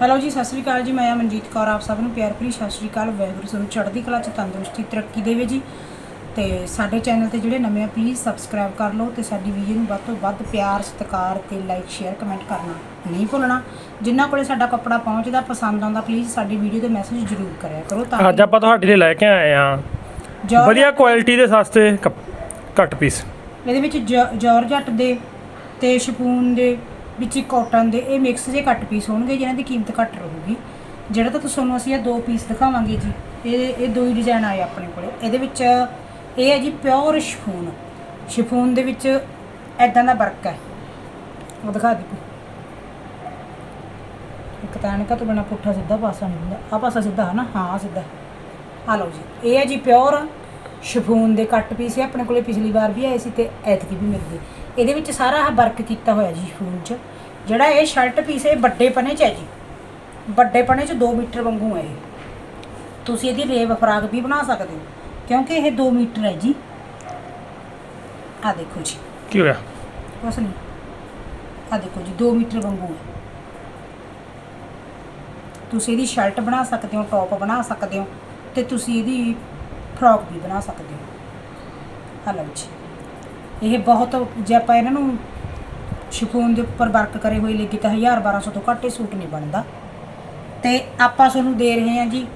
Hello ਜੀ ਸਤਿ ਸ੍ਰੀ ਅਕਾਲ ਜੀ ਮੈਂ ਆ ਮਨਜੀਤ ਕੌਰ ਆਪ ਸਭ ਨੂੰ ਪਿਆਰ ਭਰੀ ਸਤਿ ਸ੍ਰੀ ਅਕਾਲ। ਵਾਹਿਗੁਰੂ ਤੁਹਾਨੂੰ ਚੜ੍ਹਦੀ ਕਲਾ ਚ ਤੰਦਰੁਸਤੀ ਤਰੱਕੀ ਦੇਵੇ ਜੀ। ਤੇ ਸਾਡੇ ਚੈਨਲ ਤੇ ਜਿਹੜੇ ਨਵੇਂ ਆ ਪਲੀਜ਼ ਸਬਸਕ੍ਰਾਈਬ ਕਰ ਲਓ ਤੇ ਸਾਡੀ ਵੀਡੀਓ ਨੂੰ ਵੱਧ ਤੋਂ ਵੱਧ ਪਿਆਰ ਸਤਿਕਾਰ ਤੇ ਲਾਈਕ ਸ਼ੇਅਰ ਕਮੈਂਟ ਕਰਨਾ ਨਹੀਂ ਭੁੱਲਣਾ। ਜਿਨ੍ਹਾਂ ਕੋਲੇ ਸਾਡਾ ਕੱਪੜਾ ਪਹੁੰਚਦਾ ਪਸੰਦ ਆਉਂਦਾ ਪਲੀਜ਼ ਸਾਡੀ ਵੀਡੀਓ ਤੇ ਮੈਸੇਜ ਜ਼ਰੂਰ ਕਰਿਆ ਕਰੋ ਤਾਂ ਅੱਜ ਆਪਾਂ ਤੁਹਾਡੇ ਲਈ ਲੈ ਕੇ ਆਏ ਆ ਵਧੀਆ ਕੁਆਲਿਟੀ ਦੇ ਸਸਤੇ ਕੱਪ- ਘੱਟ ਪੀਸ ਇਹਦੇ ਵਿੱਚ ਜਾਰਜਟ ਦੇ ਤੇ ਸ਼ਪੂਨ ਦੇ ਵਿੱਚ ਕਾਟਨ ਦੇ, ਇਹ ਮਿਕਸ ਜੇ ਕੱਟ ਪੀਸ ਹੋਣਗੇ, ਜਿਹਨਾਂ ਦੀ ਕੀਮਤ ਘੱਟ ਰਹੂਗੀ। ਜਿਹੜਾ ਤਾਂ ਤੁਹਾਨੂੰ ਅਸੀਂ ਇਹ ਦੋ ਪੀਸ ਦਿਖਾਵਾਂਗੇ ਜੀ, ਇਹ ਇਹ ਦੋ ਹੀ ਡਿਜ਼ਾਈਨ ਆਏ ਆਪਣੇ ਕੋਲੇ। ਇਹਦੇ ਵਿੱਚ ਇਹ ਹੈ ਜੀ ਪਿਓਰ ਸ਼ਪੂਨ ਸ਼ਪੂਨ ਦੇ ਵਿੱਚ ਐਦਾਂ ਦਾ ਵਰਕ ਹੈ। ਉਹ ਦਿਖਾ ਦੀ ਇੱਕ ਤਾਂ ਤੋਂ ਬਿਨਾ ਪੁੱਠਾ ਸਿੱਧਾ ਪਾਸਾ ਨਹੀਂ ਹੁੰਦਾ। ਆ ਪਾਸਾ ਸਿੱਧਾ ਹੈ ਨਾ? ਹਾਂ ਸਿੱਧਾ। ਆ ਲਓ ਜੀ। ਇਹ ਹੈ ਜੀ ਪਿਓਰ ਸ਼ਿਫੋਨ ਦੇ ਕੱਟ ਪੀਸ ਹੈ ਆਪਣੇ ਕੋਲੇ ਪਿਛਲੀ ਵਾਰ ਵੀ ਆਏ ਸੀ ਤੇ ਐਤਕੀ ਵੀ ਮਿਲ ਗਏ। ਇਹਦੇ ਵਿੱਚ ਸਾਰਾ ਆਹ ਵਰਕ ਕੀਤਾ ਹੋਇਆ ਜੀ ਸ਼ਿਫੋਨ 'ਚ। ਜਿਹੜਾ ਇਹ ਸ਼ਰਟ ਪੀਸ ਇਹ ਵੱਡੇ ਪਨੇ 'ਚ ਹੈ ਜੀ। ਵੱਡੇ ਪਨੇ 'ਚ 2 ਮੀਟਰ ਵਾਂਗੂ ਹੈ ਇਹ। ਤੁਸੀਂ ਇਹਦੀ ਰੇਵ ਫਰਾਕ ਵੀ ਬਣਾ ਸਕਦੇ ਹੋ ਕਿਉਂਕਿ ਇਹ 2 ਮੀਟਰ ਹੈ ਜੀ। ਆ ਦੇਖੋ ਜੀ। ਕੀ ਹੋਇਆ ਕੁਛ ਨਹੀਂ। ਆ ਦੇਖੋ ਜੀ 2 ਮੀਟਰ ਵਾਂਗੂ ਹੈ। ਤੁਸੀਂ ਇਹਦੀ ਸ਼ਰਟ ਬਣਾ ਸਕਦੇ ਹੋ ਟੌਪ ਬਣਾ ਸਕਦੇ ਹੋ ਤੇ ਤੁਸੀਂ ਇਹਦੀ ਫਰੋਕ ਵੀ ਬਣਾ ਸਕਦੇ ਹੋ। ਆ ਲਓ ਜੀ। ਇਹ ਬਹੁਤ, ਜੇ ਆਪਾਂ ਇਹਨਾਂ ਨੂੰ ਸ਼ਿਫੋਨ ਦੇ ਉੱਪਰ ਵਰਕ ਕਰੇ ਹੋਏ ਲੇਗੀ ਤਾਂ 1000 1200 ਤੋਂ ਘੱਟ ਇਹ ਸੂਟ ਨਹੀਂ ਬਣਦਾ। ਤੇ ਆਪਾਂ ਤੁਹਾਨੂੰ ਦੇ ਰਹੇ ਹਾਂ ਜੀ,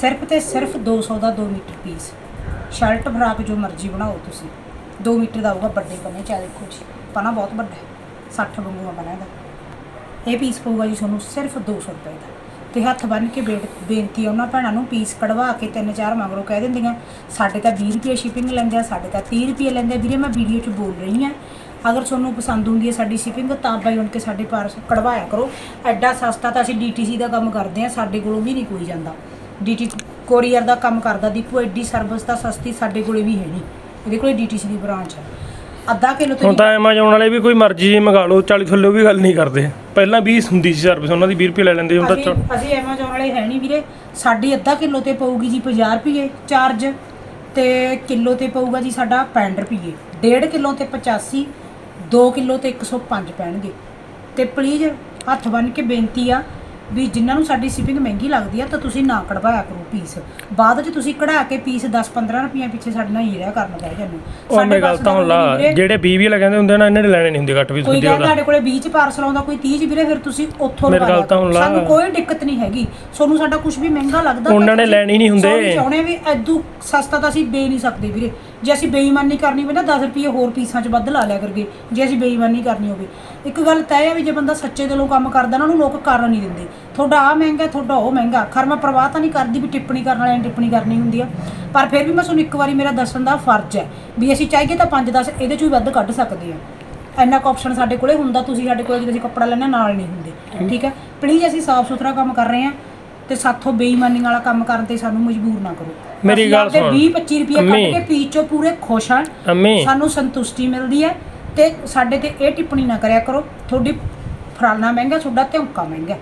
ਸਿਰਫ ਤੇ ਸਿਰਫ 200 ਦਾ 2 ਮੀਟਰ ਪੀਸ। ਸ਼ਰਟ ਫਰਾਕ ਜੋ ਮਰਜ਼ੀ ਬਣਾਓ ਤੁਸੀਂ 2 ਮੀਟਰ ਦਾ ਆਊਗਾ ਵੱਡੇ ਪਨੇ ਚਾ ਦੇਖੋ ਜੀ ਪਨਾ ਬਹੁਤ ਵੱਡਾ ਹੈ 60 ਵਾਂਗੂ ਆ ਬਣਾ ਇਹ ਪੀਸ ਪਊਗਾ ਜੀ ਤੁਹਾਨੂੰ ਸਿਰਫ 200 ਰੁਪਏ ਦਾ। ਤੇ ਹੱਥ ਬੰਨ੍ਹ ਕੇ ਬੇਟ- ਬੇਨਤੀ ਆ ਉਹਨਾਂ ਭੈਣਾਂ ਨੂੰ ਪੀਸ ਕਢਵਾ ਕੇ ਤਿੰਨ ਚਾਰ ਮਗਰੋਂ ਕਹਿ ਦਿੰਦੀਆਂ, ਸਾਡੇ ਤਾਂ 20 ਰੁਪਏ ਸ਼ਿਪਿੰਗ ਲੈਂਦੇ ਆ, ਸਾਡੇ ਤਾਂ 30 ਰੁਪਏ ਲੈਂਦੇ ਆ। ਵੀਰੇ, ਮੈਂ ਵੀਡੀਓ 'ਚ ਬੋਲ ਰਹੀ ਹਾਂ। ਅਗਰ ਤੁਹਾਨੂੰ ਪਸੰਦ ਹੁੰਦੀ ਹੈ ਸਾਡੀ ਸ਼ਿਪਿੰਗ ਤਾਂ ਬਾਈ ਬਣ ਕੇ ਸਾਡੇ ਪਾਰਸ ਕਢਵਾਇਆ ਕਰੋ। ਐਡਾ ਸਸਤਾ ਤਾਂ ਅਸੀਂ DTC ਦਾ ਕੰਮ ਕਰਦੇ ਆ ਸਾਡੇ ਕੋਲੋਂ ਵੀ ਨਹੀਂ ਕੋਈ ਜਾਂਦਾ। DT ਕੋਰੀਅਰ ਦਾ ਕੰਮ ਕਰਦਾ ਦੀਪੂ, ਐਡੀ ਸਰਵਿਸ ਤਾਂ ਸਸਤੀ ਸਾਡੇ ਕੋਲੇ ਵੀ ਹੈ ਨਹੀਂ। ਇਹਦੇ ਕੋਲੇ DTC ਦੀ ਬ੍ਰਾਂਚ ਹੈ ਅੱਧਾ ਕਿਲੋ ਤੋਂ ਹੁਣ ਤਾਂ ਐਮਾਜ਼ੋਨ ਵਾਲੇ ਵੀ ਕੋਈ ਮਰਜ਼ੀ ਮੰਗਾ ਲਓ 40 ਥੱਲੇ ਵੀ ਗੱਲ ਨਹੀਂ ਕਰਦੇ। ਪਹਿਲਾਂ 20 ਹੁੰਦੀ ਸੀ ਸਰਵਿਸ ਉਹਨਾਂ ਦੀ 20 ਰੁਪਏ ਲੈ ਲੈਂਦੇ ਹੁਣ ਤਾਂ ਅਸੀਂ ਅਸੀਂ ਐਮਾਜ਼ੋਨ ਵਾਲੇ ਹੈ ਨਹੀਂ ਵੀਰੇ। ਸਾਡੀ ਅੱਧਾ ਕਿਲੋ ਤੇ ਪਊਗੀ ਜੀ 50 ਰੁਪਏ ਚਾਰਜ ਤੇ ਕਿਲੋ ਤੇ ਪਊਗਾ ਜੀ ਸਾਡਾ 65 ਰੁਪਏ। ਡੇਢ ਕਿਲੋ ਤੇ 85 2 ਕਿਲੋ ਤੇ 105 ਪੈਣਗੇ। ਤੇ ਪਲੀਜ਼ ਹੱਥ ਬੰਨ ਕੇ ਬੇਨਤੀ ਆ ਵੀ ਜਿਨ੍ਹਾਂ ਨੂੰ ਸਾਡੀ ਸ਼ਿਪਿੰਗ ਮਹਿੰਗੀ ਲੱਗਦੀ ਆ ਤਾਂ ਤੁਸੀਂ ਨਾ ਕਢਵਾਇਆ ਕਰੋ ਪੀਸ ਬਾਅਦ ਚ ਤੁਸੀਂ ਕਢਾ ਕੇ ਪੀਸ 10-15 ਰੁਪਏ ਪਿੱਛੇ ਸਾਡੇ ਨਾਲ ਹੀ ਰਿਹਾ ਕਰਨ ਬਹਿ ਜਾਂਦੇ ਉਹ ਮੈਂ ਗੱਲ ਤਾਂ ਹੁਣ ਲਾ ਜਿਹੜੇ 20 ਵੀ ਲੱਗਦੇ ਹੁੰਦੇ ਨਾ ਇਹਨਾਂ ਨੇ ਲੈਣੇ ਨਹੀਂ ਹੁੰਦੇ ਘੱਟ ਪੀਸ ਕੋਈ ਗੱਲ ਤੁਹਾਡੇ ਕੋਲੇ 20 ਚ ਪਾਰਸਲ ਆਉਂਦਾ ਕੋਈ 30 ਚ ਵੀਰੇ ਫਿਰ ਤੁਸੀਂ ਉੱਥੋਂ ਮੇਰੀ ਗੱਲ ਲਿਆ ਤਾਂ ਹੁਣ ਕਰੋ। ਲਾ। ਸਾਨੂੰ ਕੋਈ ਦਿੱਕਤ ਨਹੀਂ ਹੈਗੀ ਤੁਹਾਨੂੰ ਸਾਡਾ ਕੁਝ ਵੀ ਮਹਿੰਗਾ ਲੱਗਦਾ ਉਹਨਾਂ ਨੇ ਲੈਣੇ ਨਹੀਂ ਹੁੰਦੇ। ਚਾਹੁੰਦੇ ਵੀ ਐਦੂ ਸਸਤਾ ਤਾਂ ਅਸੀਂ ਦੇ ਨਹੀਂ ਸਕਦੇ ਵੀਰੇ ਜੇ ਅਸੀਂ ਬੇਈਮਾਨੀ ਕਰਨੀ ਹੋਵੇ ਨਾ 10 ਰੁਪਏ ਹੋਰ ਪੀਸਾਂ 'ਚ ਵੱਧ ਲਾ ਲਿਆ ਕਰਗੇ ਜੇ ਅਸੀਂ ਬੇਈਮਾਨੀ ਕਰਨੀ ਹੋਵੇ। ਇੱਕ ਗੱਲ ਤੈਅ ਹੈ ਵੀ ਜੇ ਬੰਦਾ ਸੱਚੇ ਦਿਲੋਂ ਕੰਮ ਕਰਦਾ ਨਾ ਉਹਨੂੰ ਲੋਕ ਕਰਨ ਨਹੀਂ ਦਿੰਦੇ। ਤੁਹਾਡਾ ਆ ਮਹਿੰਗਾ ਤੁਹਾਡਾ ਉਹ ਮਹਿੰਗਾ। ਖਰ ਮੈਂ ਪਰਵਾਹ ਤਾਂ ਨਹੀਂ ਕਰਦੀ ਵੀ ਟਿੱਪਣੀ ਕਰਨ ਵਾਲਿਆਂ ਨੇ ਟਿੱਪਣੀ ਕਰਨੀ ਹੁੰਦੀ ਆ। ਪਰ ਫਿਰ ਵੀ ਮੈਂ ਤੁਹਾਨੂੰ ਇੱਕ ਵਾਰੀ ਮੇਰਾ ਦੱਸਣ ਦਾ ਫਰਜ਼ ਹੈ ਵੀ ਅਸੀਂ ਚਾਹੀਏ ਤਾਂ 5-10 ਇਹਦੇ 'ਚੋਂ ਵੀ ਵੱਧ ਕੱਢ ਸਕਦੇ ਹਾਂ। ਇੰਨਾ ਕੁ ਆਪਸ਼ਨ ਸਾਡੇ ਕੋਲੇ ਹੁੰਦਾ ਤੁਸੀਂ ਸਾਡੇ ਕੋਲੇ ਜਦੋਂ ਅਸੀਂ ਕੱਪੜਾ ਲੈਣਾ ਨਾਲ ਨਹੀਂ ਹੁੰਦੇ। ਠੀਕ। ਹੈ? ਪਲੀਜ਼ ਅਸੀਂ ਸਾਫ਼ ਸੁਥਰਾ ਕੰਮ ਕਰ ਰਹੇ ਹਾਂ। ਤੇ ਸਾਥੋਂ ਬੇਈਮਾਨੀ ਵਾਲਾ ਕੰਮ ਕਰਨ ਤੇ ਸਾਨੂੰ ਮਜਬੂਰ ਨਾ ਕਰੋ। ਮੇਰੀ ਗੱਲ ਸੁਣ। 20 25 ਰੁਪਏ। ਕੱਢ ਕੇ ਪੀਸ ਚੋਂ ਪੂਰੇ ਖੁਸ਼ ਹਾਂ। ਅੰਮੀ। ਸਾਨੂੰ ਸੰਤੁਸ਼ਟੀ ਮਿਲਦੀ ਹੈ ਤੇ ਸਾਡੇ ਤੇ ਇਹ ਟਿੱਪਣੀ ਨਾ ਕਰਿਆ ਕਰੋ। ਤੁਹਾਡੀ ਫਰਾਨਾ ਮਹਿੰਗਾ ਤੁਹਾਡਾ ਧੌਂਕਾ ਮਹਿੰਗਾ।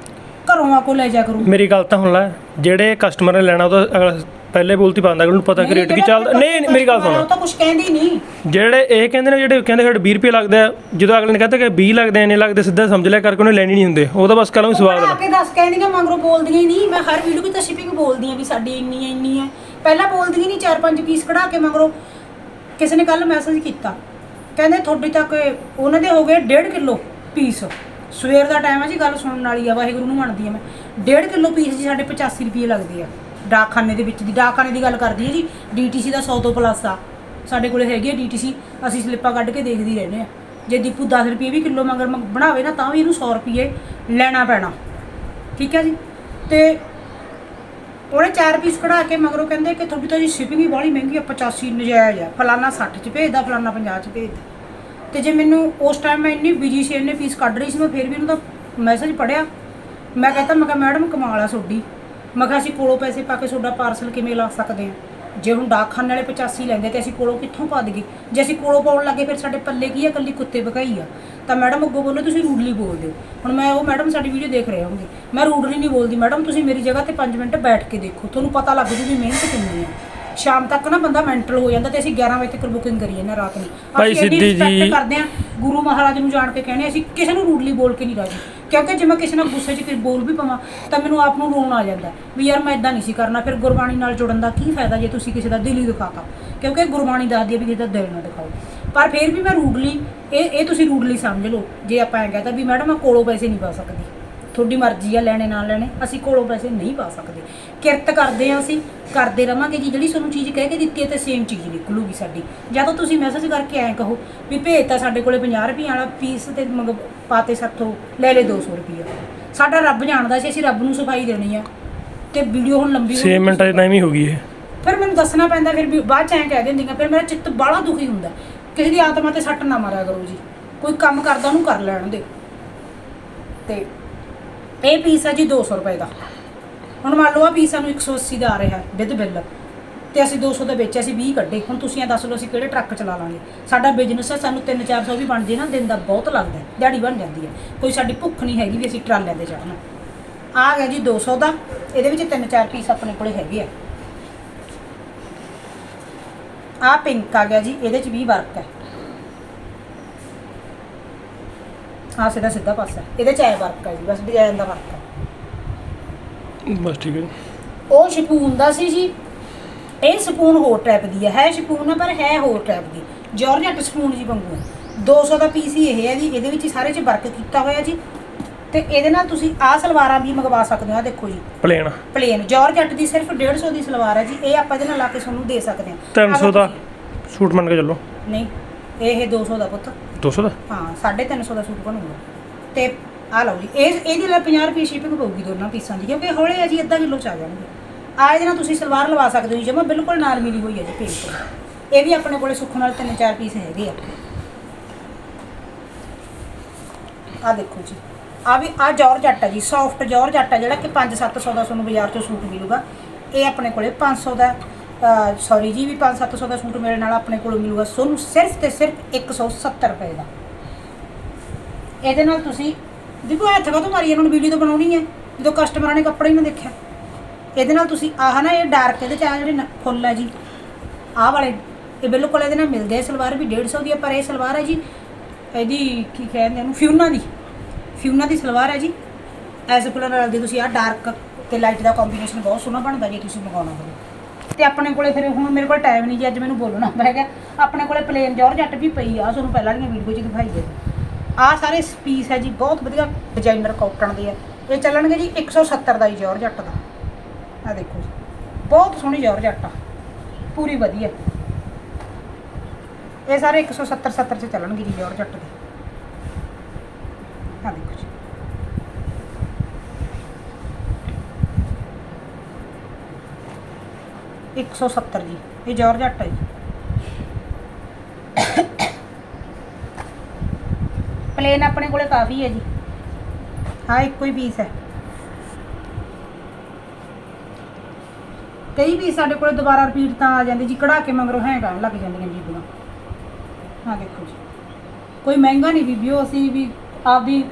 ਘਰੋਂ ਆ ਕੋ ਲੈ ਜਾ ਕਰੋ। ਮੇਰੀ ਗੱਲ ਤਾਂ ਹੁਣ ਲੈ ਜਿਹੜੇ ਕਸਟਮਰ ਨੇ ਲੈਣਾ ਉਹ ਤਾਂ ਅਗਲਾ ਪਹਿਲੇ ਬੋਲਤੀ ਪਾਉਂਦਾ ਉਹਨੂੰ ਪਤਾ ਕਿ ਰੇਟ ਕੀ ਚੱਲਦਾ। ਨਹੀਂ ਨਹੀਂ, ਮੇਰੀ ਗੱਲ ਉਹ ਸੁਣ। ਤਾਂ ਕੁਝ ਕਹਿੰਦੀ ਨਹੀਂ। ਜਿਹੜੇ ਇਹ ਕਹਿੰਦੇ ਨੇ ਜਿਹੜੇ ਕਹਿੰਦੇ ਸਾਡੇ 20 ਰੁਪਏ ਲੱਗਦੇ ਆ ਜਦੋਂ ਅਗਲੇ ਨੇ ਕਹਿੰਦਾ ਕਿ 20 ਲੱਗਦੇ ਆ, ਇੰਨੇ ਲੱਗਦੇ ਸਿੱਧਾ ਸਮਝ ਲਿਆ ਕਰਕੇ ਉਹਨੇ ਲੈਣੀ ਨਹੀਂ ਹੁੰਦੇ। ਉਹ ਤਾਂ ਬਸ ਕਲਮ ਹੀ ਸਵਾਦ ਬਣਾ ਲਾ ਕੇ ਦੱਸ ਕਹਿੰਦੀਆਂ ਮਗਰੋਂ ਬੋਲਦੀਆਂ ਹੀ ਨਹੀਂ। ਮੈਂ ਹਰ ਵੀਡੀਓ ਵਿੱਚ ਤਾਂ ਸ਼ਿਪਿੰਗ ਬੋਲਦੀ ਆ ਵੀ ਸਾਡੀ ਇੰਨੀ ਹੈ ਇੰਨੀ ਹੈ। ਪਹਿਲਾਂ ਬੋਲਦੀਆਂ ਨਹੀਂ ਚਾਰ ਪੰਜ ਪੀਸ ਕਢਾ ਕੇ ਮਗਰੋਂ ਕਿਸੇ ਨੇ ਕੱਲ ਮੈਸੇਜ ਕੀਤਾ। ਕਹਿੰਦੇ ਤੁਹਾਡੀ ਤੱਕ ਉਹਨਾਂ ਦੇ ਹੋ ਗਏ 1.5 ਕਿਲੋ ਪੀਸ ਸਵੇਰ ਦਾ ਟਾਈਮ ਹੈ ਜੀ ਗੱਲ ਸੁਣਨ ਵਾਲੀ ਆ ਵਾਹਿਗੁਰੂ ਨੂੰ ਮੰਨਦੀ ਆ ਮੈਂ। 1.5 ਕਿਲੋ ਪੀਸ ਜੀ ਸਾਡੇ 85 ਰੁਪਏ ਲੱਗਦੇ ਆ। ਡਾਕਖਾਨੇ ਦੇ ਵਿੱਚ ਦੀ, ਡਾਕਖਾਨੇ ਦੀ ਗੱਲ ਕਰਦੀ ਹੈ ਜੀ ਡੀਟੀਸੀ ਦਾ 100 ਤੋਂ ਪਲੱਸ ਆ। ਸਾਡੇ ਕੋਲੇ ਹੈਗੀ ਆ ਡੀਟੀਸੀ ਅਸੀਂ ਸਲਿੱਪਾਂ ਕੱਢ ਕੇ ਦੇਖਦੀ ਰਹਿੰਦੇ ਆ ਜੇ ਦੀਪੂ 10 ਰੁਪਏ ਵੀ ਕਿਲੋ ਮਗਰ ਮ- ਬਣਾਵੇ ਨਾ, ਤਾਂ ਵੀ ਇਹਨੂੰ 100 ਰੁਪਏ ਲੈਣਾ ਪੈਣਾ। ਠੀਕ ਹੈ ਜੀ? ਤੇ ਉਹਨੇ ਚਾਰ ਪੀਸ ਕਢਾ ਕੇ ਮਗਰੋਂ ਕਹਿੰਦੇ ਕਿ ਤੁਹਾਡੀ ਤਾਂ ਜੀ ਸ਼ਿਪਿੰਗ ਹੀ ਬਾਹਲੀ ਮਹਿੰਗੀ ਆ 85 ਨਜਾਇਜ਼ ਆ। ਫਲਾਨਾ 60 ਚ ਭੇਜਦਾ, ਫਲਾਨਾ 50 ਚ ਭੇਜਦਾ। ਤੇ ਜੇ ਮੈਨੂੰ ਉਸ ਟਾਈਮ ਮੈਂ ਇੰਨੀ ਬਿਜ਼ੀ ਸੀ, ਇੰਨੇ ਪੀਸ ਕੱਢ ਰਹੀ ਸੀ, ਮੈਂ ਫਿਰ ਵੀ ਉਹਦਾ ਮੈਸੇਜ ਪੜਿਆ ਮੈਂ ਕਹਿੰਦਾ ਮੈਂ ਕਿਹਾ, ਮੈਡਮ, ਕਮਾਲ ਆ ਤੁਹਾਡੀ। ਮੈਂ ਕਿਹਾ ਅਸੀਂ ਕੋਲੋਂ ਪੈਸੇ ਪਾ ਕੇ ਤੁਹਾਡਾ ਪਾਰਸਲ ਕਿਵੇਂ ਲਾ ਸਕਦੇ ਹਾਂ? ਜੇ ਹੁਣ ਡਾਕਖਾਨੇ ਵਾਲੇ 85 ਲੈਂਦੇ ਤੇ ਅਸੀਂ ਕੋਲੋਂ ਕਿੱਥੋਂ ਪਾ ਦਈਏ? ਜੇ ਅਸੀਂ ਕੋਲੋਂ ਪਾਉਣ ਲੱਗੇ ਫਿਰ ਸਾਡੇ ਪੱਲੇ ਕੀ ਆ? ਕੱਲੀ ਕੁੱਤੇ ਬਕਾਈ ਆ। ਤਾਂ ਮੈਡਮ ਅੱਗੋਂ ਬੋਲੋ, ਤੁਸੀਂ ਰੂਡਲੀ ਬੋਲਦੇ ਹੋ। ਹੁਣ ਮੈਂ ਉਹ ਮੈਡਮ ਸਾਡੀ ਵੀਡੀਓ ਦੇਖ ਰਹੇ ਹੋਣਗੇ। ਮੈਂ ਰੂਡਲੀ ਨਹੀਂ ਬੋਲਦੀ। ਮੈਡਮ ਤੁਸੀਂ ਮੇਰੀ ਜਗ੍ਹਾ ਤੇ 5 ਮਿੰਟ ਬੈਠ ਕੇ ਦੇਖੋ। ਤੁਹਾਨੂੰ ਪਤਾ ਲੱਗ ਜੂ ਵੀ ਮਿਹਨਤ ਕਿੰਨੀ ਆ। ਸ਼ਾਮ ਤੱਕ ਨਾ ਬੰਦਾ ਮੈਂਟਲ ਹੋ ਜਾਂਦਾ ਤੇ ਅਸੀਂ 11 ਵਜੇ ਤੱਕ ਬੁਕਿੰਗ ਕਰੀ ਜਾਂਦੇ ਰਾਤ ਨੂੰ। ਭਾਈ ਅਸੀਂ ਇੰਨੀ ਸਿੱਧੀ respect ਜੀ- ਕਰਦੇ ਆ ਗੁਰੂ ਮਹਾਰਾਜ ਨੂੰ ਜਾਣ ਕੇ ਕਹਿੰਦੇ ਅਸੀਂ ਕਿਸੇ ਨੂੰ ਰੂਡਲੀ ਬੋਲ ਕੇ ਨਹੀਂ ਰਾਜੀ। ਕਿਉਂਕਿ ਜੇ ਮੈਂ ਕਿਸੇ ਨਾਲ ਗੁੱਸੇ 'ਚ ਕੋਈ ਬੋਲ ਵੀ ਪਵਾਂ ਤਾਂ ਮੈਨੂੰ ਆਪ ਨੂੰ ਰੋਣ ਆ ਜਾਂਦਾ ਵੀ ਯਾਰ ਮੈਂ ਇਦਾਂ ਨਹੀਂ ਸੀ ਕਰਨਾ। ਫਿਰ ਗੁਰਬਾਣੀ ਨਾਲ ਜੁੜਨ ਦਾ ਕੀ ਫਾਇਦਾ ਜੇ ਤੁਸੀਂ ਕਿਸੇ ਦਾ ਦਿਲ ਹੀ ਦਿਖਾਤਾ? ਕਿਉਂਕਿ ਗੁਰਬਾਣੀ ਦੱਸਦੀ ਹੈ ਵੀ ਕਿਸੇ ਦਾ ਦਿਲ ਨਾ ਦਿਖਾਓ। ਪਰ ਫਿਰ ਵੀ ਮੈਂ ਰੂਡਲੀ ਇਹ ਇਹ ਤੁਸੀਂ ਰੂਡਲੀ ਸਮਝ ਲਓ। ਜੇ ਆਪਾਂ ਐਂ ਕਹਤਾ ਵੀ ਮੈਡਮ ਮੈਂ ਕੋਲੋਂ ਪੈਸੇ ਨਹੀਂ ਪਾ ਸਕਦੀ। ਤੁਹਾਡੀ ਮਰਜ਼ੀ ਆ ਲੈਣੇ ਨਾ ਲੈਣੇ ਅਸੀਂ ਕੋਲੋਂ ਪੈਸੇ ਨਹੀਂ ਪਾ ਸਕਦੇ। ਕਿਰਤ ਕਰਦੇ ਆ ਅਸੀਂ ਕਰਦੇ ਰਵਾਂਗੇ ਜੀ ਜਿਹੜੀ ਤੁਹਾਨੂੰ ਚੀਜ਼ ਕਹਿ ਕੇ ਦਿੱਤੀ ਹੈ ਤੇ ਸੇਮ ਚੀਜ਼ ਨਿਕਲੂਗੀ ਸਾਡੀ। ਜਾਂ ਤਾਂ ਤੁਸੀਂ ਮੈਸੇਜ ਕਰਕੇ ਐਂ ਕਹੋ ਵੀ ਭੇਜ ਤਾਂ ਸਾਡੇ ਕੋਲੇ 50 ਰੁਪਏ ਵਾਲਾ ਪੀਸ ਤੇ ਮੰਗ ਪਾਤੇ ਸਾਥੋਂ ਲੈ ਲੈ 200 ਰੁਪਏ ਸਾਡਾ ਰੱਬ ਜਾਣਦਾ ਸੀ ਅਸੀਂ ਰੱਬ ਨੂੰ ਸਫ਼ਾਈ ਦੇਣੀ ਆ। ਤੇ ਵੀਡੀਓ ਹੁਣ ਲੰਬੀ ਹੋ 6 ਗਈ। ਮਿੰਟਾਂ ਦੀ ਟਾਈਮ ਹੀ ਹੋ ਗਈ ਇਹ। ਫਿਰ ਮੈਨੂੰ ਦੱਸਣਾ ਪੈਂਦਾ ਫਿਰ ਵੀ ਬਾਅਦ ਚ ਐਂ ਕਹਿ ਦਿੰਦੀਆਂ ਫਿਰ ਮੇਰਾ ਚਿੱਤ ਬਾਹਲਾ ਦੁਖੀ ਹੁੰਦਾ। ਕਿਸੇ ਦੀ ਆਤਮਾ ਤੇ ਸੱਟ ਨਾ ਮਾਰਿਆ ਕਰੋ ਜੀ। ਕੋਈ ਕੰਮ ਕਰਦਾ ਉਹਨੂੰ ਕਰ ਲੈਣ ਦੇ। ਤੇ ਇਹ ਪੀਸ ਹੈ ਜੀ 200 ਰੁਪਏ ਦਾ। ਹੁਣ ਮੰਨ ਲਓ ਆ ਪੀਸ ਸਾਨੂੰ 180 ਦਾ ਆ ਰਿਹਾ ਵਿਦ ਬਿੱਲ ਤੇ ਅਸੀਂ 200 ਦਾ ਵੇਚਿਆ ਸੀ 20 ਕੱਢੇ। ਹੁਣ ਤੁਸੀਂ ਇਹ ਦੱਸ ਲਓ ਅਸੀਂ ਕਿਹੜੇ ਟਰੱਕ ਚਲਾ ਲਾਂਗੇ। ਸਾਡਾ ਬਿਜ਼ਨਸ ਹੈ ਸਾਨੂੰ 3-400 ਵੀ ਬਣ ਜੇ ਨਾ, ਦਿਨ ਦਾ ਬਹੁਤ ਲੱਗਦਾ ਦਿਹਾੜੀ ਬਣ ਜਾਂਦੀ ਹੈ। ਕੋਈ ਸਾਡੀ ਭੁੱਖ ਨਹੀਂ ਹੈਗੀ ਵੀ ਅਸੀਂ ਟਰਾਲਿਆਂ ਤੇ ਚੜ੍ਹਨਾ ਆ ਗਿਆ ਜੀ 200 ਦਾ, ਇਹਦੇ ਵਿੱਚ 3-4 ਪੀਸ ਆਪਣੇ ਕੋਲੇ ਹੈਗੇ ਆ। ਆ ਪਿੰਕ ਆ ਗਿਆ ਜੀ, ਇਹਦੇ ਚ ਵੀ ਵਰਕ ਹੈ। ਆ ਸਿੱਧਾ ਸਿੱਧਾ ਪਾਸਾ ਇਹਦੇ ਚ ਐ ਵਰਕ ਹੈ ਜੀ ਬਸ ਡਿਜ਼ਾਈਨ ਦਾ ਵਰਕ ਹੈ। ਬਸ ਠੀਕ ਹੈ ਜੀ। ਉਹ ਸ਼ਪੂਨ ਦਾ ਸੀ ਜੀ। ਇਹ ਸਪੂਨ ਹੋਰ ਟਾਈਪ ਦੀ ਹੈ। ਹੈ ਸ਼ਪੂਨ ਆ ਪਰ ਹੈ ਹੋਰ ਟਾਈਪ ਦੀ। ਜਾਰਜਟ ਸਪੂਨ ਜੀ ਵਾਂਗੂ ਹੈ। 200 ਦਾ ਪੀਸ ਹੀ ਇਹ ਹੈ ਜੀ। ਇਹਦੇ ਵਿੱਚ ਸਾਰੇ ਚ ਵਰਕ ਕੀਤਾ ਹੋਇਆ ਜੀ। ਤੇ ਇਹਦੇ ਨਾਲ ਤੁਸੀਂ ਆਹ ਸਲਵਾਰਾਂ ਵੀ ਮੰਗਵਾ ਸਕਦੇ ਹੋ। ਆ ਦੇਖੋ ਜੀ। ਪਲੇਨ ਪਲੇਨ ਜਾਰਜਟ ਦੀ ਸਿਰਫ 150 ਦੀ ਸਲਵਾਰ ਹੈ ਜੀ। ਇਹ ਆਪਾਂ ਇਹਦੇ ਨਾਲ ਲਾ ਕੇ ਤੁਹਾਨੂੰ ਦੇ ਸਕਦੇ ਹਾਂ। 300 ਦਾ ਸੂਟ ਮੰਨ ਕੇ ਚੱਲੋ। ਨਹੀਂ ਇਹ 200 ਦਾ ਪੁੱਤ। 200 ਦਾ? ਹਾਂ 350 ਦਾ ਸੂਟ ਬਣੂਗਾ। ਤੇ ਆ ਲਓ ਜੀ, ਇਹ ਇਹਦੇ ਨਾਲ 50 ਰੁਪਏ ਸ਼ਿਪਿੰਗ ਪਊਗੀ ਦੋਨਾਂ ਪੀਸਾਂ ਦੀ, ਕਿਉਂਕਿ ਹੌਲੇ ਆ ਜੀ ਅੱਧਾ ਕਿਲੋ ਚ ਆ ਜਾਣਗੇ। ਆ ਇਹਦੇ ਨਾਲ ਤੁਸੀਂ ਸਲਵਾਰ ਲਵਾ ਸਕਦੇ ਹੋ ਜੀ, ਜਮਾ ਬਿਲਕੁਲ ਨਾਲ ਮਿਲੀ ਹੋਈ ਹੈ ਜੀ ਪੇਜ ਇਹ ਵੀ ਆਪਣੇ ਕੋਲੇ ਸੁੱਖ ਨਾਲ ਤਿੰਨ ਚਾਰ ਪੀਸ ਹੈਗੇ ਆ। ਆ ਦੇਖੋ ਜੀ ਆ ਵੀ ਆ ਜੌਰਜੱਟ ਹੈ ਜੀ ਸੌਫਟ ਜੌਰਜੱਟ ਹੈ ਜਿਹੜਾ ਕਿ 5-700 ਦਾ ਤੁਹਾਨੂੰ ਬਾਜ਼ਾਰ ਚੋਂ ਸੂਟ ਮਿਲੂਗਾ। ਇਹ ਆਪਣੇ ਕੋਲੇ 500 ਦਾ ਸੌਰੀ ਜੀ, ਵੀ 5-700 ਦਾ ਸੂਟ ਮੇਰੇ ਨਾਲ ਆਪਣੇ ਕੋਲੋਂ ਮਿਲੂਗਾ। ਸੋਨੂੰ ਸਿਰਫ ਤੇ ਸਿਰਫ 170 ਰੁਪਏ ਦਾ। ਇਹਦੇ ਨਾਲ ਤੁਸੀਂ, ਦੇਖੋ, ਹੱਥ ਕਾ ਤੋਂ ਮਾਰੀ ਇਹਨਾਂ ਨੂੰ, ਵੀਡੀਓ ਤੋਂ ਬਣਾਉਣੀ ਹੈ ਜਦੋਂ ਕਸਟਮਰਾਂ ਨੇ ਕੱਪੜੇ ਹੀ ਨਾ ਦੇਖਿਆ। ਇਹਦੇ ਨਾਲ ਤੁਸੀਂ, ਆਹ ਨਾ, ਇਹ ਡਾਰਕ ਇਹਦੇ ਚ ਆ ਜਿਹੜੇ ਫੁੱਲ ਹੈ ਜੀ। ਆਹ ਵਾਲੇ, ਇਹ ਬਿਲਕੁਲ ਇਹਦੇ ਨਾਲ ਮਿਲਦੇ ਆ ਸਲਵਾਰ ਵੀ 150 ਦੀ ਹੈ ਪਰ ਇਹ ਸਲਵਾਰ ਹੈ ਜੀ, ਇਹਦੀ ਕੀ ਕਹਿੰਦੇ ਇਹਨੂੰ, ਫਿਊਨਾ ਦੀ। ਫਿਊਨਾ ਦੀ ਸਲਵਾਰ ਹੈ ਜੀ। ਐਸ ਕਲਰ ਨਾਲ ਦੀ ਤੁਸੀਂ ਆਹ ਡਾਰਕ ਤੇ ਲਾਈਟ ਦਾ ਕੰਬੀਨੇਸ਼ਨ ਬਹੁਤ ਸੋਹਣਾ ਬਣਦਾ ਜੇ ਤੁਸੀਂ ਮੰਗਾਉਣਾ ਹੋਵੇ। ਤੇ ਆਪਣੇ ਕੋਲੇ ਫਿਰ ਹੁਣ ਮੇਰੇ ਕੋਲ ਟਾਈਮ ਨਹੀਂ ਜੀ, ਅੱਜ ਮੈਨੂੰ ਬੋਲਣਾ ਪੈ ਗਿਆ। ਆਪਣੇ ਕੋਲੇ ਪਲੇਨ ਜੌਰਜੱਟ ਵੀ ਪਈ ਆ, ਤੁਹਾਨੂੰ ਪਹਿਲਾਂ ਦੀਆਂ ਵੀਡੀਓ 'ਚ ਦਿਖਾਈ ਹੈ ਆ ਸਾਰੇ ਪੀਸ ਹੈ ਜੀ, ਬਹੁਤ ਵਧੀਆ ਡਿਜ਼ਾਈਨਰ ਕਾਟਨ ਦੇ ਆ। ਇਹ ਚੱਲਣਗੇ ਜੀ 170 ਦਾ ਜੀ ਜੌਰਜੱਟ ਦਾ। ਆ ਦੇਖੋ ਜੀ, ਬਹੁਤ ਸੋਹਣੀ ਜੌਰਜੱਟ ਆ। ਪੂਰੀ ਵਧੀਆ। ਇਹ ਸਾਰੇ 170 70 ਚ ਚੱਲਣਗੇ ਜੀ ਜੌਰਜੱਟ ਦੇ। ਆ ਦੇਖੋ ਜੀ। ਇੱਕ ਸੌ ਸੱਤਰ ਜੀ। ਇਹ ਜੌਰਜੱਟ ਹੈ ਜੀ। ਪਲੇਨ ਆਪਣੇ ਕੋਲੇ ਕਾਫੀ ਹੈ ਜੀ। ਹਾਂ, ਇੱਕੋ ਹੀ ਪੀਸ ਹੈ ਕਈ ਵੀ ਸਾਡੇ ਕੋਲੇ ਦੁਬਾਰਾ ਰਿਪੀਟ ਤਾਂ ਆ ਜਾਂਦੇ ਜੀ, ਕਢਾ ਕੇ ਮਗਰੋਂ ਹੈਂਗ ਲੱਗ ਜਾਂਦੀਆਂ ਬੀਬੀਆਂ। ਹਾਂ, ਦੇਖੋ ਜੀ। ਕੋਈ ਮਹਿੰਗਾ ਨਹੀਂ ਬੀਬੀਓ ਅਸੀਂ ਵੀ ਆਪਦੀ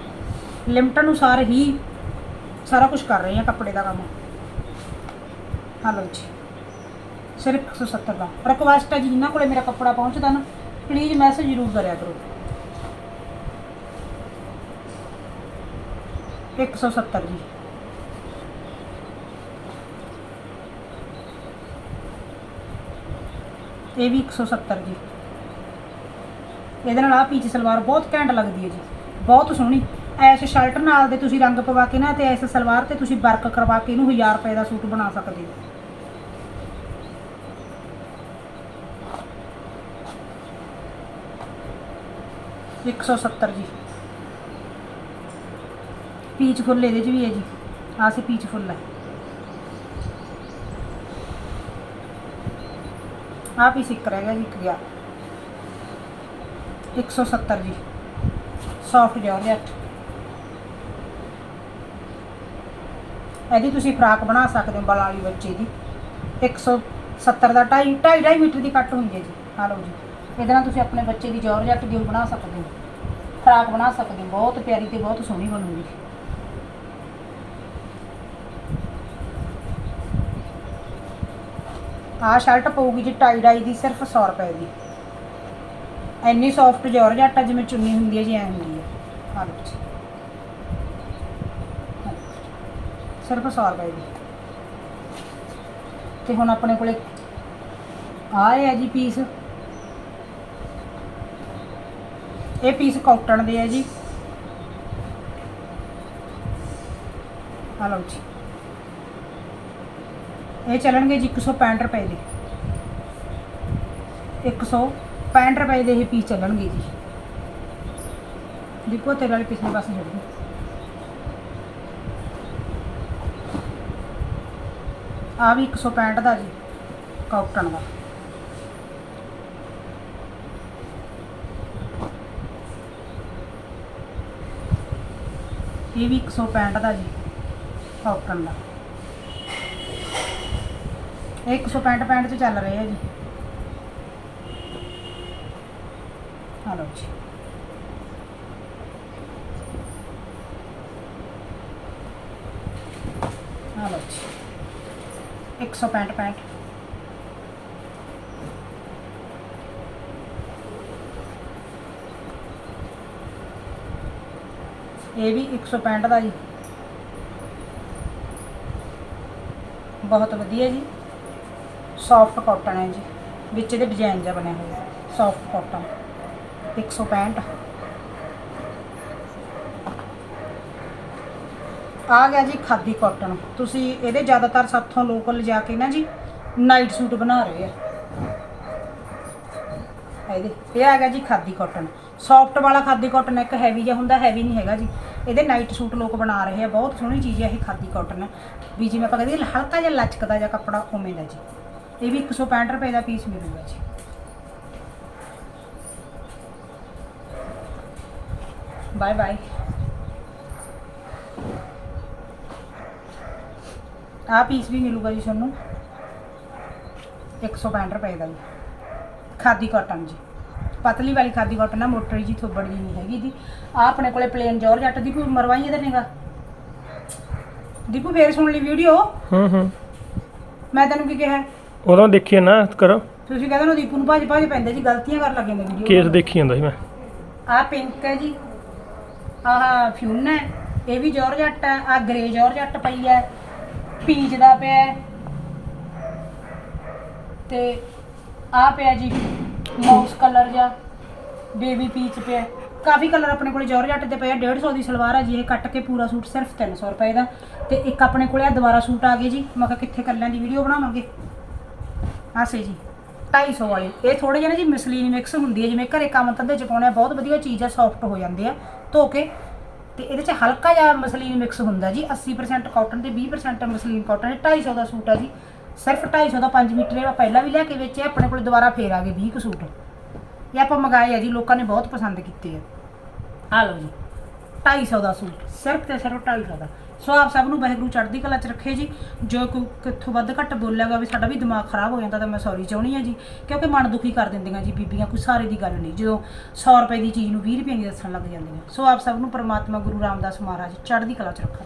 ਲਿਮਟ ਅਨੁਸਾਰ ਹੀ ਸਾਰਾ ਕੁਝ ਕਰ ਰਹੇ ਹਾਂ, ਕੱਪੜੇ ਦਾ ਕੰਮ। ਹਾਂ, ਲਓ ਜੀ। ਸਿਰਫ 170 ਦਾ। ਰਿਕਵੈਸਟ ਹੈ ਜੀ, ਜਿਨ੍ਹਾਂ ਕੋਲੇ ਮੇਰਾ ਕੱਪੜਾ ਪਹੁੰਚਦਾ ਨਾ ਪਲੀਜ਼ ਮੈਸੇਜ ਜ਼ਰੂਰ ਕਰਿਆ ਕਰੋ। 170 ਜੀ। ਇਹ ਵੀ 170 ਜੀ। ਇਹਦੇ ਨਾਲ ਆ ਪੀਚ ਸਲਵਾਰ ਬਹੁਤ ਘੈਂਟ ਲੱਗਦੀ ਹੈ ਜੀ। ਬਹੁਤ ਸੋਹਣੀ। ਐਸ ਸ਼ਰਟ ਨਾਲ ਦੇ ਤੁਸੀਂ ਰੰਗ ਪਵਾ ਕੇ ਨਾ, ਤੇ ਐਸ ਸਲਵਾਰ ਤੇ ਤੁਸੀਂ ਵਰਕ ਕਰਵਾ ਕੇ ਇਹਨੂੰ 1000 ਰੁਪਏ ਦਾ ਸੂਟ ਬਣਾ ਸਕਦੇ ਹੋ। ਇੱਕ ਸੌ ਸੱਤਰ ਜੀ। ਪੀਚ ਫੁੱਲ ਇਹਦੇ 'ਚ ਵੀ ਹੈ ਜੀ। ਆਹ ਸੀ ਪੀਚ ਫੁੱਲ ਹੈ। ਆਹ ਪੀਸ ਇੱਕ ਰਹਿ ਗਿਆ ਜੀ, ਇੱਕ ਗਿਆ। 170 ਜੀ। ਸੌਫਟ ਜਾਰਜਟ ਇਹਦੀ ਤੁਸੀਂ ਫਰਾਕ ਬਣਾ ਸਕਦੇ ਹੋ ਬਲਾਂ ਵਾਲੀ ਬੱਚੇ ਦੀ। 170 ਦਾ 2.5 2.5 ਮੀਟਰ ਦੀ ਕੱਟ ਹੁੰਦੀ ਹੈ ਜੀ। ਆ ਲਓ ਜੀ। ਇਹਦੇ ਨਾਲ ਤੁਸੀਂ ਆਪਣੇ ਬੱਚੇ ਦੀ ਜਾਰਜਟ ਦੀ ਉਹ ਬਣਾ ਸਕਦੇ ਹੋ। ਫਰਾਕ ਬਣਾ ਸਕਦੇ ਹੋ। ਬਹੁਤ ਪਿਆਰੀ ਤੇ ਬਹੁਤ ਸੋਹਣੀ ਬਣੂਗੀ। ਆਹ ਸ਼ਰਟ ਪਊਗੀ ਜੀ ਟਾਈ ਡਾਈ ਦੀ ਸਿਰਫ 100 ਰੁਪਏ ਦੀ। ਇੰਨੀ ਸੌਫਟ ਜਾਰਜਟ ਆ ਜਿਵੇਂ ਚੁੰਨੀ ਹੁੰਦੀ ਹੈ ਜੀ, ਐ ਹੁੰਦੀ ਹੈ ਆਹ ਲਓ ਜੀ। ਸਿਰਫ 100 ਰੁਪਏ ਦੀ। ਤੇ ਹੁਣ ਆਪਣੇ ਕੋਲੇ ਆਹ ਹੈ ਜੀ ਪੀਸ ਇਹ ਪੀਸ ਕਾਟਨ ਦੇ ਹੈ ਜੀ। ਆ ਲਓ ਜੀ। ਇਹ ਚੱਲਣਗੇ ਜੀ 165 ਰੁਪਏ ਦੇ। 165 ਰੁਪਏ ਦੇ ਇਹ ਪੀਸ ਚੱਲਣਗੇ ਜੀ। ਦੇਖੋ ਤੇਰੇ ਵਾਲੇ ਪਿਛਲੇ ਪਾਸੇ ਛੱਡ ਦਿਓ ਆ ਵੀ 165 ਦਾ ਜੀ ਕਾਟਨ ਦਾ। ਇਹ ਵੀ 165 ਦਾ ਜੀ ਕਾਟਨ ਦਾ। ਇਹ 165 ਪੈਂਟ ਚ ਚੱਲ ਰਹੇ ਆ ਜੀ। ਆ ਲਓ ਜੀ। ਆ ਲਓ ਜੀ। 165 ਪੈਂਟ ਇਹ ਵੀ 165 ਦਾ ਜੀ। ਬਹੁਤ ਵਧੀਆ ਜੀ। ਸੌਫਟ ਕਾਟਨ ਹੈ ਜੀ। ਵਿੱਚ ਇਹਦੇ ਡਿਜ਼ਾਈਨ ਜਿਹਾ ਬਣਿਆ ਹੋਇਆ ਸੌਫਟ ਕਾਟਨ 165 ਆ ਗਿਆ ਜੀ ਖਾਦੀ ਕਾਟਨ ਤੁਸੀਂ ਇਹਦੇ ਜ਼ਿਆਦਾਤਰ ਸਾਥੋਂ ਲੋਕਲ ਲਿਜਾ ਕੇ ਨਾ ਜੀ ਨਾਈਟ ਸੂਟ ਬਣਾ ਰਹੇ ਆ। ਇਹਦੇ। ਇਹ ਆ ਗਿਆ ਜੀ ਖਾਦੀ ਕਾਟਨ ਸੌਫਟ ਵਾਲਾ ਖਾਦੀ ਕਾਟਨ ਇੱਕ ਹੈਵੀ ਜਿਹਾ ਹੁੰਦਾ ਹੈਵੀ ਨਹੀਂ ਹੈਗਾ ਜੀ। ਇਹਦੇ ਨਾਈਟ ਸੂਟ ਲੋਕ ਬਣਾ ਰਹੇ ਆ, ਬਹੁਤ ਸੋਹਣੀ ਚੀਜ਼ ਹੈ ਇਹ ਖਾਦੀ ਕਾਟਨ ਵੀ ਜਿਵੇਂ ਆਪਾਂ ਕਹਿੰਦੇ ਹਲਕਾ ਜਿਹਾ ਲਚਕਦਾ ਜਿਹਾ ਕੱਪੜਾ, ਉਵੇਂ ਦਾ ਜੀ। ਇਹ ਵੀ 165 ਰੁਪਏ ਦਾ ਪੀਸ ਮਿਲੂਗਾ ਜੀ। ਬਾਏ ਬਾਏ ਆ ਪੀਸ ਵੀ ਮਿਲੂਗਾ ਜੀ ਤੁਹਾਨੂੰ। 165 ਰੁਪਏ ਦਾ ਜੀ। ਖਾਦੀ ਕਾਟਨ ਜੀ। ਪਤਲੀ ਵਾਲੀ ਖਾਦੀ ਕਾਟਨ ਆ ਮੋਟਰੀ ਜੀ ਥੋਬੜ ਜੀ ਨਹੀਂ ਹੈਗੀ ਜੀ। ਆ ਆਪਣੇ ਕੋਲੇ ਪਲੇਨ ਜੋਰਜੱਟ ਦੀ ਕੋਈ ਮਰਵਾਈ ਇਹਦੇ ਨੇਗਾ। ਦੀਪੂ ਫੇਰ ਸੁਣ ਲਈ ਵੀਡੀਓ? ਹੂੰ ਹੂੰ। ਮੈਂ ਤੈਨੂੰ ਕੀ ਕਿਹਾ? ਉਦੋਂ ਦੇਖੀ ਨਾ ਕਰੋ। ਤੁਸੀਂ ਕਹਿੰਦੇ ਹੋ ਦੀਪੂ ਨੂੰ ਭਾਜ ਭਾਜ ਪੈਂਦੇ ਜੀ ਗਲਤੀਆਂ ਕਰਨ ਲੱਗੇ ਨੇ ਕੇਸ ਦੇਖੀ ਜਾਂਦਾ ਸੀ ਮੈਂ। ਆ ਪਿੰਕ ਹੈ ਜੀ। ਆਹ ਫਿਊਨ ਹੈ। ਇਹ ਵੀ ਜੋਰਜੱਟ ਹੈ। ਆ ਗ੍ਰੇ ਜੋਰਜੱਟ ਪਈ ਹੈ। ਪੀਚ ਦਾ ਪਿਆ ਹੈ। ਤੇ ਆ ਪਿਆ ਜੀ। ਮਾਊਸ ਕਲਰ ਜਾਂ ਬੇਬੀ ਪੀਚ ਪਿਆ। ਕਾਫੀ ਕਲਰ ਆਪਣੇ ਕੋਲੇ ਜੋਰਜੱਟ ਦੇ ਪਏ ਆ 150 ਦੀ ਸਲਵਾਰ ਆ ਜੀ, ਇਹ ਕੱਟ ਕੇ ਪੂਰਾ ਸੂਟ ਸਿਰਫ 300 ਰੁਪਏ ਦਾ। ਤੇ ਇੱਕ ਆਪਣੇ ਕੋਲੇ ਆ, ਦੁਬਾਰਾ ਸੂਟ ਆ ਗਏ ਜੀ। ਮੈਂ ਕਿਹਾ ਕਿੱਥੇ ਕੱਲਿਆਂ ਦੀ ਵੀਡੀਓ ਬਣਾਵਾਂਗੇ? ਆਸੇ ਜੀ 250 ਵਾਲੇ। ਇਹ ਥੋੜੇ ਜਿਹੇ ਨਾ ਜੀ ਮਸਲੀਨ ਮਿਕਸ ਹੁੰਦੀ ਹੈ ਜਿਵੇਂ ਘਰੇ ਕੰਮ ਧੰਦੇ ਚ ਪਾਉਣੇ ਆ, ਬਹੁਤ ਵਧੀਆ ਚੀਜ਼ ਆ ਸੌਫਟ ਹੋ ਜਾਂਦੇ ਆ, ਧੋ ਕੇ। ਤੇ ਇਹਦੇ ਚ ਹਲਕਾ ਜਿਹਾ ਮਸਲੀਨ ਮਿਕਸ ਹੁੰਦਾ ਜੀ 80% ਕਾਟਨ ਤੇ 20% ਮਸਲੀਨ ਕਾਟਨ 250 ਦਾ ਸੂਟ ਆ ਜੀ। ਸਿਰਫ 250 ਦਾ 5 ਮੀਟਰ ਇਹ ਪਹਿਲਾਂ ਵੀ ਲੈ ਕੇ ਵੇਚਿਆ, ਆਪਣੇ ਕੋਲ ਦੁਬਾਰਾ ਫੇਰ ਆ ਗਏ 20 ਕੁ ਸੂਟ। ਇਹ ਆਪਾਂ ਮੰਗਾਏ ਆ ਜੀ, ਲੋਕਾਂ ਨੇ ਬਹੁਤ ਪਸੰਦ ਕੀਤੇ ਆ। ਆ ਲਓ ਜੀ 250 ਦਾ ਸੂਟ, ਸਿਰਫ ਤੇ ਸਿਰਫ 250 ਦਾ। ਸੋ ਆਪ ਸਭ ਨੂੰ ਵਾਹਿਗੁਰੂ ਚੜ੍ਹਦੀ ਕਲਾ ਚ ਰੱਖੇ ਜੀ। ਜੋ ਕੋਈ ਕਿੱਥੋਂ ਵੱਧ ਘੱਟ ਬੋਲਿਆਗਾ ਵੀ ਸਾਡਾ ਵੀ ਦਿਮਾਗ ਖਰਾਬ ਹੋ ਜਾਂਦਾ, ਤਾਂ ਮੈਂ ਸੌਰੀ ਚਾਹੁੰਦੀ ਆ ਜੀ, ਕਿਉਂਕਿ ਮਨ ਦੁਖੀ ਕਰ ਦਿੰਦੀਆਂ ਜੀ ਬੀਬੀਆਂ, ਕੋਈ ਸਾਰੇ ਦੀ ਗੱਲ ਨਹੀਂ। ਜਦੋਂ 100 ਰੁਪਏ ਦੀ ਚੀਜ਼ ਨੂੰ 20 ਰੁਪਏ ਦੀ ਦੱਸਣ ਲੱਗ ਜਾਂਦੀਆਂ। ਸੋ ਆਪ ਸਭ ਨੂੰ ਪ੍ਰਮਾਤਮਾ ਗੁਰੂ ਰਾਮਦਾਸ ਮਹਾਰਾਜ ਚੜ੍ਹਦੀ ਕਲਾ ਚ ਰੱਖਣ।